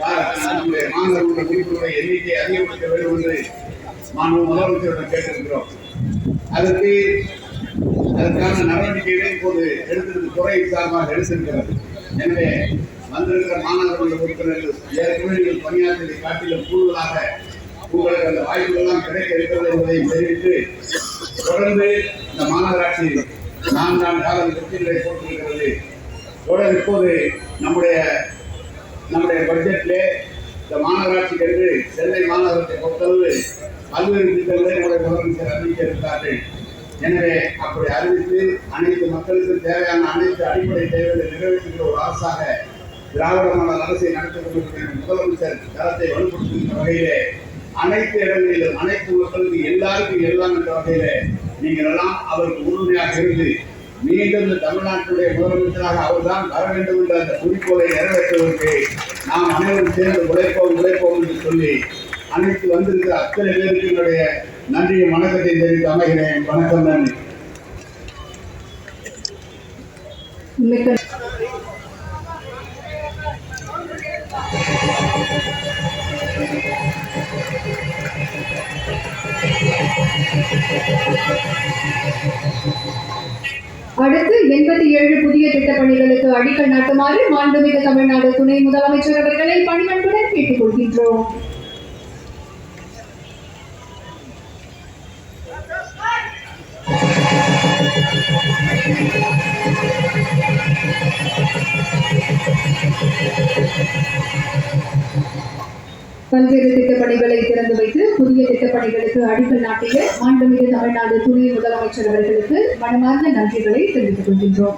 நம்முடைய மாணவர்களுடைய குறிப்புடைய எண்ணிக்கை அதிகப்படுத்த வேண்டும் என்று மாண்பு முதலமைச்சரிடம் கேட்டிருக்கிறோம். அதற்கு அதற்கான நடவடிக்கைகளை இப்போது எடுத்திருக்க துறை சார்பாக எடுத்திருக்கிறது. எனவே வந்திருக்கிற மாணவர்கள் உறுப்பினர்கள் ஏற்கனவே நீங்கள் பணியாற்றியதை காட்டிலும் கூடுதலாக உங்களுக்கு அந்த வாய்ப்புகள் எல்லாம் கிடைக்க இருக்கிறது என்பதை தெரிவித்து தொடர்ந்து இந்த மாநகராட்சி நான்காண்டு காலம் வெற்றிகளை போட்டிருக்கிறது. தொடர் இப்போது நம்முடைய நம்முடைய பட்ஜெட்ல இந்த மாநகராட்சிக்கு என்று சென்னை மாநகரத்தை பொறுத்தளவு பல்வேறு திட்டங்களை நம்முடைய முதலமைச்சர் அறிவிக்க எனவே அப்படி அறிவித்து அனைத்து மக்களுக்கும் தேவையான அனைத்து அடிப்படை தேவைகளை நிறைவேற்றுகிற ஒரு அரசாக திராவிட மாடல் அரசை நடத்தி கொண்டிருக்கிற முதலமைச்சர் தரத்தை வலுப்படுத்துகின்ற வகையிலே அனைத்து இடங்களிலும் அனைத்து மக்களுக்கு எல்லாருக்கும் எல்லாம் என்ற வகையிலே நீங்கள் எல்லாம் அவருக்கு உறுதுணையாக இருந்து மீண்டும் இந்த தமிழ்நாட்டுடைய முதலமைச்சராக அவர்தான் வர வேண்டும் என்ற அந்த குறிக்கோளை நிறைவேற்றுவதற்கு நாம் அனைவரும் சேர்ந்து உழைப்போம் உழைப்போம் என்று சொல்லி அன்னைக்கு வந்திருக்கிற அத்தனை பேருக்கு என்னுடைய நன்றியை வணக்கத்தை தெரிவித்து அமைகிறேன் வணக்கம் நன்றி Thank you. அடுத்து எண்பத்தி ஏழு புதிய திட்டப் பணிகளுக்கு அடிக்கல் நாட்டுமாறு மாண்புமிகு தமிழ்நாடு துணை முதலமைச்சர் அவர்களை பணிவன்புடன் கேட்டுக்கொள்கின்றோம். பல்வேறு திட்டப்பணிகளை திறந்து வைத்து புதிய திட்டப்பணிகளுக்கு அடிக்கல் நாட்டிய மாண்புமிகு தமிழ்நாடு துணை முதலமைச்சர் அவர்களுக்கு மனமார்ந்த நன்றிகளை தெரிவித்துக் கொள்கின்றோம்.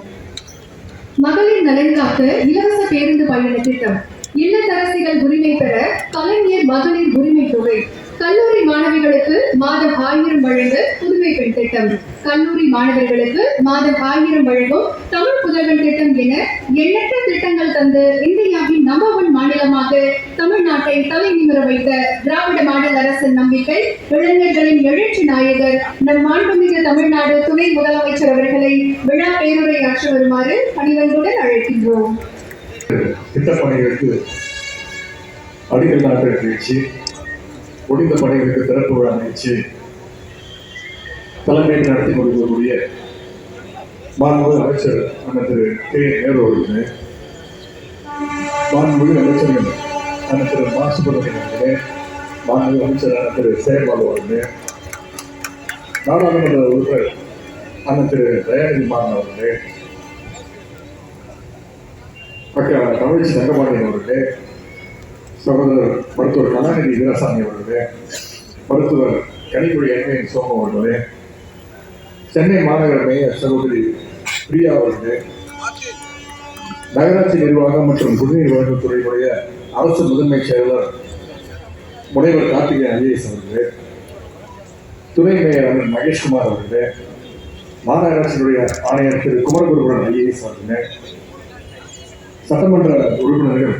மகளிர் நலன் காக்க இலவச பேருந்து பயண திட்டம். இல்லத்தரசிகள் உரிமை பெற கலைஞர் மகளிர் உரிமை தொகை. கல்லூரி மாணவிகளுக்கு மாதம் ஆயிரம் வழங்க புதுமை பெண் திட்டம். கல்லூரி மாணவர்களுக்கு மாதம் ஆயிரம் வழங்கும் தமிழ் புதல்வன் திட்டம் என எண்ணற்ற திட்டங்கள் தந்து இந்தியாவின் நம்பர் ஒன் மாநிலமாக தமிழ்நாட்டை தலை நிமிர வைத்த திராவிட மாடல் அரசின் நம்பிக்கை இளைஞர்களின் எழுச்சி நாயகர் நம் மாண்புமிகு தமிழ்நாடு துணை முதலமைச்சர் அவர்களை விழா பேருரையாற்ற வருமாறு பணிவன்புடன் அழைக்கின்றோம். திட்டப்பணிகளுக்கு அடிக்கல் நாட்டு நிகழ்ச்சி முடிந்த படைகளுக்கு திறப்பு விழா நிகழ்ச்சி தலைமையில் நடத்தி கொண்டிருக்கக்கூடிய மாண்புமிகு அமைச்சர் அண்ணன் திரு கே. நேரு அவர்களே மாண்புமிகு அமைச்சர்கள் அண்ணன் திரு மா. சுப்பிரமணியன் அவர்களே மாண்புமிகு அமைச்சர் அண்ணன் திரு செயல்பாடு அவர்களே நாடாளுமன்ற உறுப்பினர் அண்ணன் திரு தயாநிதி மாறன் அவர்களே அக்கா தமிழ்ச்சி தங்கபாண்டியன் அவர்களே சகோதரர் மருத்துவர் கலாநிதி வீராசாமி அவர்களே மருத்துவர் கனிமொழி என்மையின் சோமம் அவர்களே சென்னை மாநகர மேயர் சகோதரி பிரியா அவர்களே நகராட்சி நிர்வாகம் மற்றும் குடிநீர் வழங்கல்துறையுடைய அரசு முதன்மை செயலர் முனைவர் கார்த்திகேயன் ஐஏஎஸ் அவர்களே துணை மேயர் அண்ணன் மகேஷ்குமார் அவர்களே மாநகராட்சியினுடைய ஆணையர் திரு குமரகுருபுரன் ஐஏஎஸ் அவர்களே சட்டமன்ற உறுப்பினர்கள்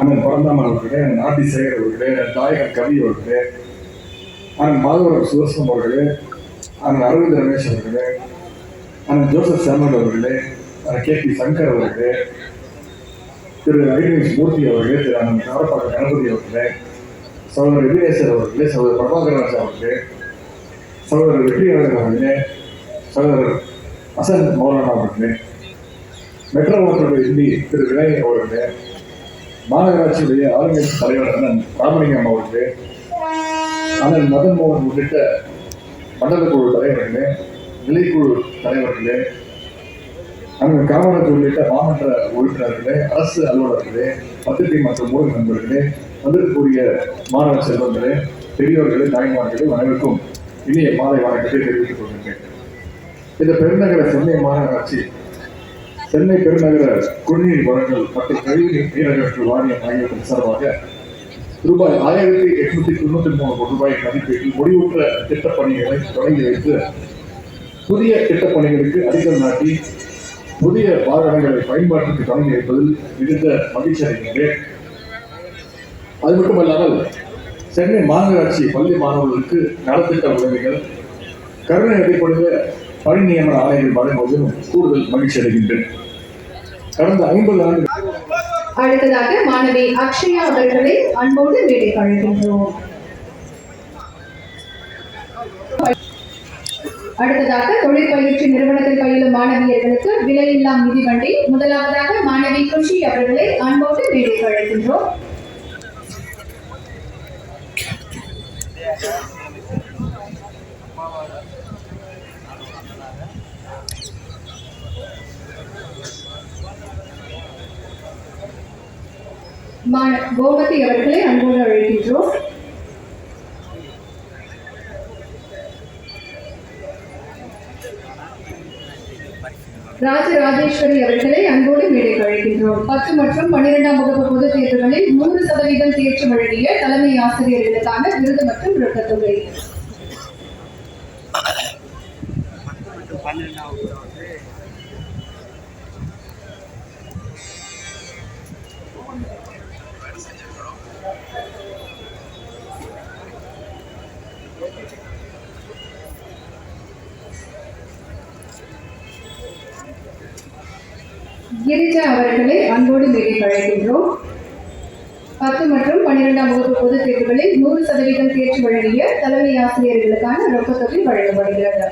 அண்ணன் பரந்தாமன் அவர்களே நாட்டி சேகர் அவர்களே அண்ணன் கவி அவர்களே அண்ணன் மாதவர் சுதர்சனம் அவர்களே அண்ணன் அரவிந்த் ரமேஷ் அவர்களே அண்ணன் ஜோசப் சாமுவல் அவர்களே அண்ணன் கே பி சங்கர் அவர்களே திரு ஐடிஎஸ் மூர்த்தி அவர்களே திரு அண்ணன் காரப்பாக்க கணபதி அவர்களே சகோதரர் விக்னேஸ்வர் அவர்களே சகோதரர் பிரபாகரராஜ் அவர்களே சகோதரர் வெற்றியாளர் அவர்களே சகோதரர் அசன் மௌலானா அவர்களே மெட்ரோ ஓட்டுநர் இந்தி திரு விநாயகர் அவர்களே மாநகராட்சியுடைய ஆளுங்கட்சி தலைவர் அண்ணன் ராமலிங்கம் அவர்களே அண்ணன் மதன் மோகன் உள்ளிட்ட மண்டல குழு தலைவர்களே நிலைக்குழு தலைவர்களே அண்ணன் காமராஜ் உள்ளிட்ட மாமன்ற உறுப்பினர்களே அரசு அலுவலர்களே பத்திரிகை மற்றும் ஊடக நண்பர்களே வந்திருக்கக்கூடிய மாணவ செல்வங்களே பெரியோர்களே தாய்மார்களே அனைவருக்கும் இனிய மாலை வணக்கத்தை தெரிவித்துக் கொள்கிறேன். இந்த பெருநகர சென்னை மாநகராட்சி சென்னை பெருநகர குடிநீர் வழங்கல் மற்றும் கழிவுநீர் நீரகற்று வாரியம் ஆகியவற்றின் சார்பாக ரூபாய் ஆயிரத்தி எட்நூத்தி தொண்ணூத்தி மூணு கோடி ரூபாய் மதிப்பீட்டில் முடிவுற்ற திட்டப் பணிகளை தொடங்கி வைத்து புதிய திட்டப் பணிகளுக்கு அடிக்கல் நாட்டி புதிய வாகனங்களை பயன்பாட்டுக்கு தொடங்கி வைப்பதில் மிகுந்த மகிழ்ச்சி அடைகின்றேன். அது மட்டுமல்லாமல் சென்னை மாநகராட்சி பள்ளி மாணவர்களுக்கு நலத்திட்ட உதவிகள் கருணை அடிப்படையில் பணி நியமன ஆணைகள் வழங்குவது கூடுதல் மகிழ்ச்சி அடைகின்றேன். கடந்த ஐம்பது ஆண்டு அடுத்ததாக மாணவி அக்ஷயா அவர்களை அன்போடு மேடை அழைக்கின்றோம் அடுத்ததாக தொழிற்பயிற்சி நிறுவனத்தில் பயிலும் மாணவியர்களுக்கு விலையில்லா மிதிவண்டி முதலாவதாக மாணவி குஷி அவர்களை அன்போடு மேடை அழைக்கின்றோம் கோமதி அவர்களை அன்போடு அழைக்கின்றோம். ராஜராஜேஸ்வரி அவர்களை அன்போடு மேடைக்கு அழைக்கின்றோம். பத்து மற்றும் பன்னிரெண்டாம் வகுப்பு பொதுத் தேர்வுகளில் நூறு சதவீதம் தேர்ச்சி வழங்கிய தலைமை ஆசிரியர்களுக்கான விருது மற்றும் ரொக்கத்தொகை கிரிஜா அவர்களை அன்போடு மேடை வழங்குகின்றோம் பத்து மற்றும் பன்னிரெண்டாம் வகுப்பு பொதுத் தேர்வுகளில் நூறு சதவீதம் தேர்ச்சி வழங்கிய தலைமை ஆசிரியர்களுக்கான ரொக்கத்தொகை வழங்கப்படுகிறது.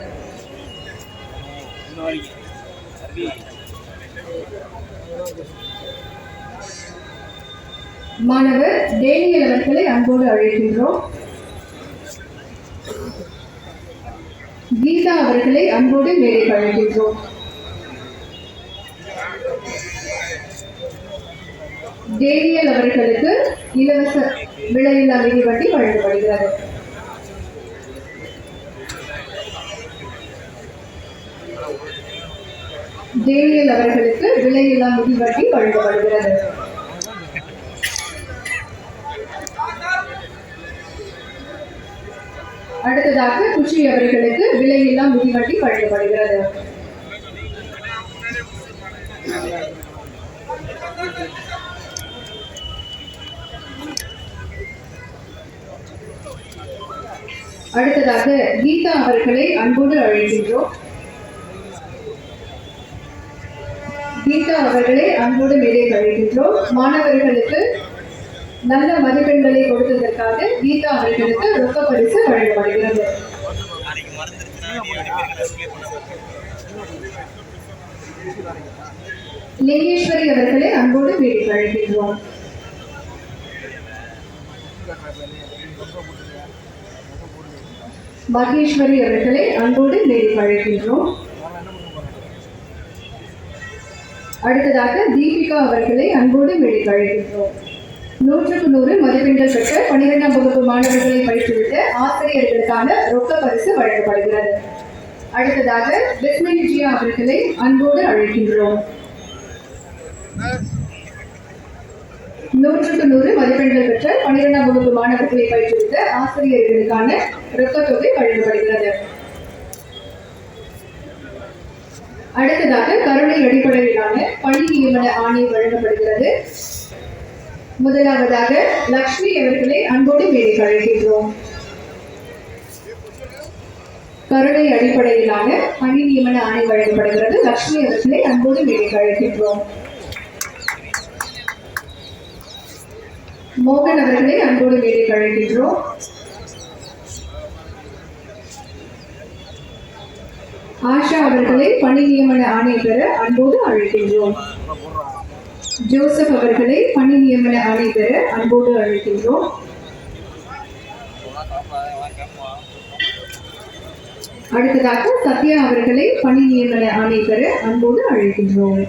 மாணவர் டேனியல் அவர்களை அன்போடு அழைக்கின்றோம். கீதா அவர்களை அன்போடு மேலே அழைக்கின்றோம் ஜேவிஎல் அவர்களுக்கு இலவச விலையில்லா மிதிவண்டி வழங்கப்படுகிறது. ஜேவிஎல் அவர்களுக்கு விலையில்லா மிதிவண்டி வழங்கப்படுகிறது. அடுத்ததாக குஷி அவர்களுக்கு விலையில்லா மிதிவண்டி வழங்கப்படுகிறது. அடுத்ததாக கீதா அவர்களை அன்போடு அழைக்கின்றோம். கீதா அவர்களை அன்போடு மேலே அழைக்கின்றோம். மாணவர்களுக்கு நல்ல மதிப்பெண்களை கொடுத்ததற்காக கீதா அவர்களுக்கு ரொக்க பரிசு வழங்கப்படுகிறது. லிங்கேஸ்வரி அவர்களை அன்போடு மேலே கழிக்கின்றோம் மகேஸ்வரி அவர்களை அன்போடு மேலே அழைக்கின்றோம். அடுத்ததாக தீபிகா அவர்களை அன்போடு மேலே அழைக்கின்றோம். நூற்றுக்கு நூறு மதிப்பெண்கள் பெற்ற பனிரெண்டாம் வகுப்பு மாணவர்களை படித்துவிட்ட ஆசிரியர்களுக்கான ரொக்க பரிசு வழங்கப்படுகிறது. அடுத்ததாக பிஸ்மினிஜியா அவர்களை அன்போடு அழைக்கின்றோம். நூற்றுக்கு நூறு மதிப்பெண்கள் பெற்ற பனிரெண்டாம் வகுப்பு மாணவர்களை பயிற்றுவித்த ஆசிரியர்களுக்கான ரொக்கத்தொகை வழங்கப்படுகிறது. அடுத்ததாக கருணை அடிப்படையிலான பணி நியமன ஆணை வழங்கப்படுகிறது. முதலாவதாக லக்ஷ்மி அவர்களை அன்போடு மேலே அழைக்கின்றோம். கருணை அடிப்படையிலான பணி நியமன ஆணை வழங்கப்படுகிறது. லக்ஷ்மி அவர்களை அன்போடு மேலே அழைக்கின்றோம். மோகன் அவர்களை அன்போடு மேடை அழைக்கின்றோம். ஆஷா அவர்களை பணி நியமன ஆணை பெற அன்போடு அழைக்கின்றோம். ஜோசப் அவர்களை பணி நியமன ஆணை பெற அன்போடு அழைக்கின்றோம். அடுத்ததாக சத்யா அவர்களை பணி நியமன ஆணை பெற அன்போடு அழைக்கின்றோம்.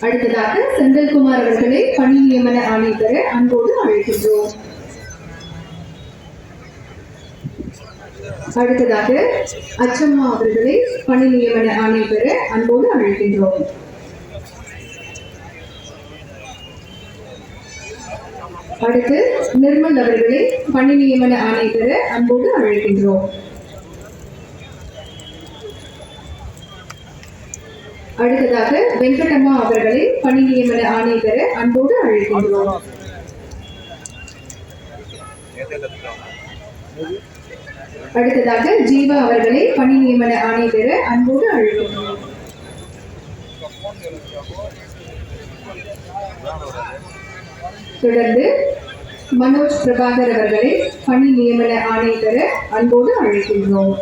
அடுத்ததாக செந்தில்குமார் அவர்களை பணி நியமன ஆணை பெற அன்போடு அழைக்கின்றோம். அடுத்ததாக அச்சம்மா அவர்களை பணி நியமன ஆணை பெற அன்போடு அழைக்கின்றோம். அடுத்து நிர்மல் அவர்களை பணி நியமன ஆணை பெற அன்போடு அழைக்கின்றோம். அடுத்ததாக வெங்கடம்மா அவர்களை பணி நியமன ஆணை பெற அன்போடு அழைக்கின்றோம். அடுத்ததாக ஜீவா அவர்களை பணி நியமன ஆணை பெற அன்போடு அழைக்கின்றோம். தொடர்ந்து மனோஜ் பிரபாகர் அவர்களை பணி நியமன ஆணை பெற அன்போடு அழைக்கின்றோம்.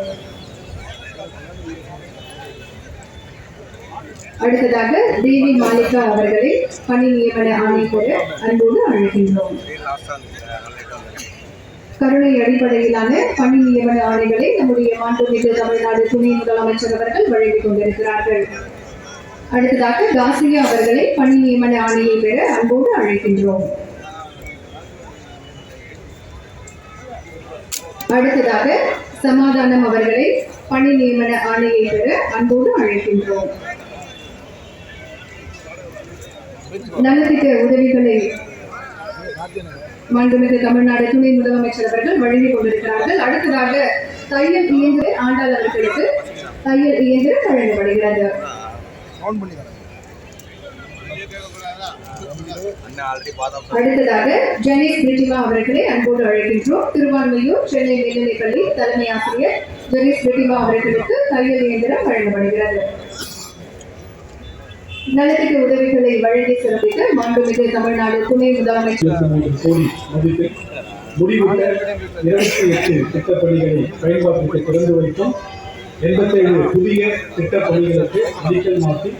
அடுத்ததாக தேவி மாலிகா அவர்களை பணி நியமன ஆணை அன்போடு அழைக்கின்றோம். கருணை அடிப்படையிலான பணி நியமன ஆணைகளை நம்முடைய மாண்புமிகு தமிழ்நாடு துணை முதலமைச்சர் அவர்கள் வழங்கிக் கொண்டிருக்கிறார்கள். அடுத்ததாக காசியா அவர்களை பணி நியமன ஆணையை பெற அன்போடு அழைக்கின்றோம். அடுத்ததாக சமாதானம் அவர்களை பணி நியமன ஆணையை பெற அன்போடு அழைக்கின்றோம். நலத்திட்ட உதவிகளை மாண்புமிகு தமிழ்நாடு துணை முதலமைச்சர் அவர்கள் வழங்கிக் கொண்டிருக்கிறார்கள். அடுத்ததாக தையல் இயந்திர ஆண்டாளர்களுக்கு தையல் இயந்திரம் வழங்கப்படுகிறது. அடுத்ததாக ஜெனீஷ் பிரிட்டிமா அவர்களை அன்போடு அழைக்கின்றோம். திருவான்மையூர் சென்னை மேல்நிலைப்பள்ளி தலைமை ஆசிரியர் ஜெனீஷ் பிரிட்டிமா அவர்களுக்கு தையல் இயந்திரம் வழங்கப்படுகிறது. நலத்திட்ட உதவிகளை வழங்கி சிறப்பிக்க மாண்புமிகு தமிழ்நாடு துணை முதலமைச்சர் இருபத்தி முடிவுள்ள இருபத்தி எட்டு திட்டப்பணிகளை பயன்பாட்டுக்கு திறந்து வைத்தோம் எண்பத்தேழு புதிய திட்டப்பணிகளுக்கு அடிக்கல் மாற்றி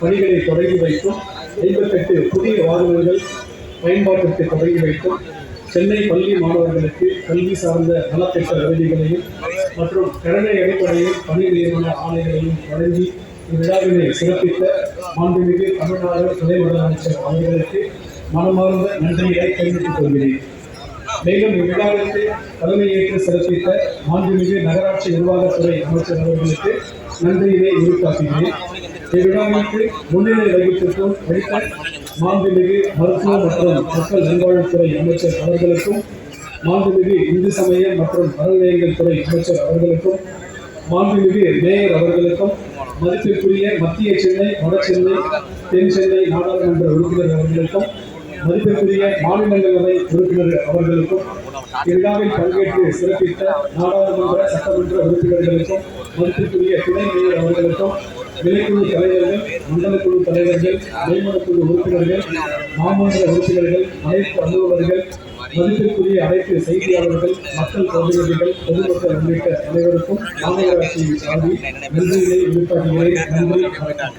பணிகளை தொடங்கி வைத்தோம் ஐம்பத்தெட்டு புதிய வாகனங்கள் பயன்பாட்டிற்கு தொடங்கி வைத்தோம் சென்னை பள்ளி மாணவர்களுக்கு கல்வி சார்ந்த நலத்திட்ட உதவிகளையும் மற்றும் கடனை அடிப்படையில் பணி நியமன ஆணைகளையும் வழங்கி இவ்விழாவினை சிறப்பித்த மாண்புமிகு தமிழ்நாடு துணை முதலமைச்சர் அவர்களுக்கு மனமார்ந்த நன்றியை தெரிவித்துக் கொள்கிறேன். மேலும் இவ்விழாவிற்கு தலைமையேற்று சிறப்பித்த மாண்புமிகு நகராட்சி நிர்வாகத்துறை அமைச்சர் அவர்களுக்கு நன்றியினை உரித்தாக்குகிறேன். இவ்விழாவிற்கு முன்னிலை வகித்திருக்கும் வகித்த மாண்புமிகு மருத்துவ மற்றும் மக்கள் நல்வாழ்வுத்துறை அமைச்சர் அவர்களுக்கும் மாண்புமிகு இந்து சமய மற்றும் அறநிலையங்கள் துறை அமைச்சர் அவர்களுக்கும் மாண்புமிகு மேயர் அவர்களுக்கும் மதிப்பிற்குரிய மத்திய சென்னை வட சென்னை தென் சென்னை நாடாளுமன்ற உறுப்பினர் அவர்களுக்கும் மதிப்பிற்குரிய மாநிலங்களவை உறுப்பினர் அவர்களுக்கும் விழாவில் பங்கேற்று சிறப்பித்த நாடாளுமன்ற சட்டமன்ற உறுப்பினர்களுக்கும் மதிப்பிற்குரிய துணை மேயர் அவர்களுக்கும் விலைக்குழு தலைவர்கள் மண்டலக்குழு தலைவர்கள் நியமனக்குழு உறுப்பினர்கள் மாமன்ற உறுப்பினர்கள் அனைத்து அலுவலர்கள் மதிப்பிற்குரிய அனைத்து செய்தியாளர்கள் மக்கள் பிரதிநிதிகள் பொதுமக்கள் உள்ளிட்ட அனைவருக்கும் மாநகராட்சியின் சார்பில் நன்றிகளை வெளிப்படுத்துகிறேன் நன்றி வணக்கம்.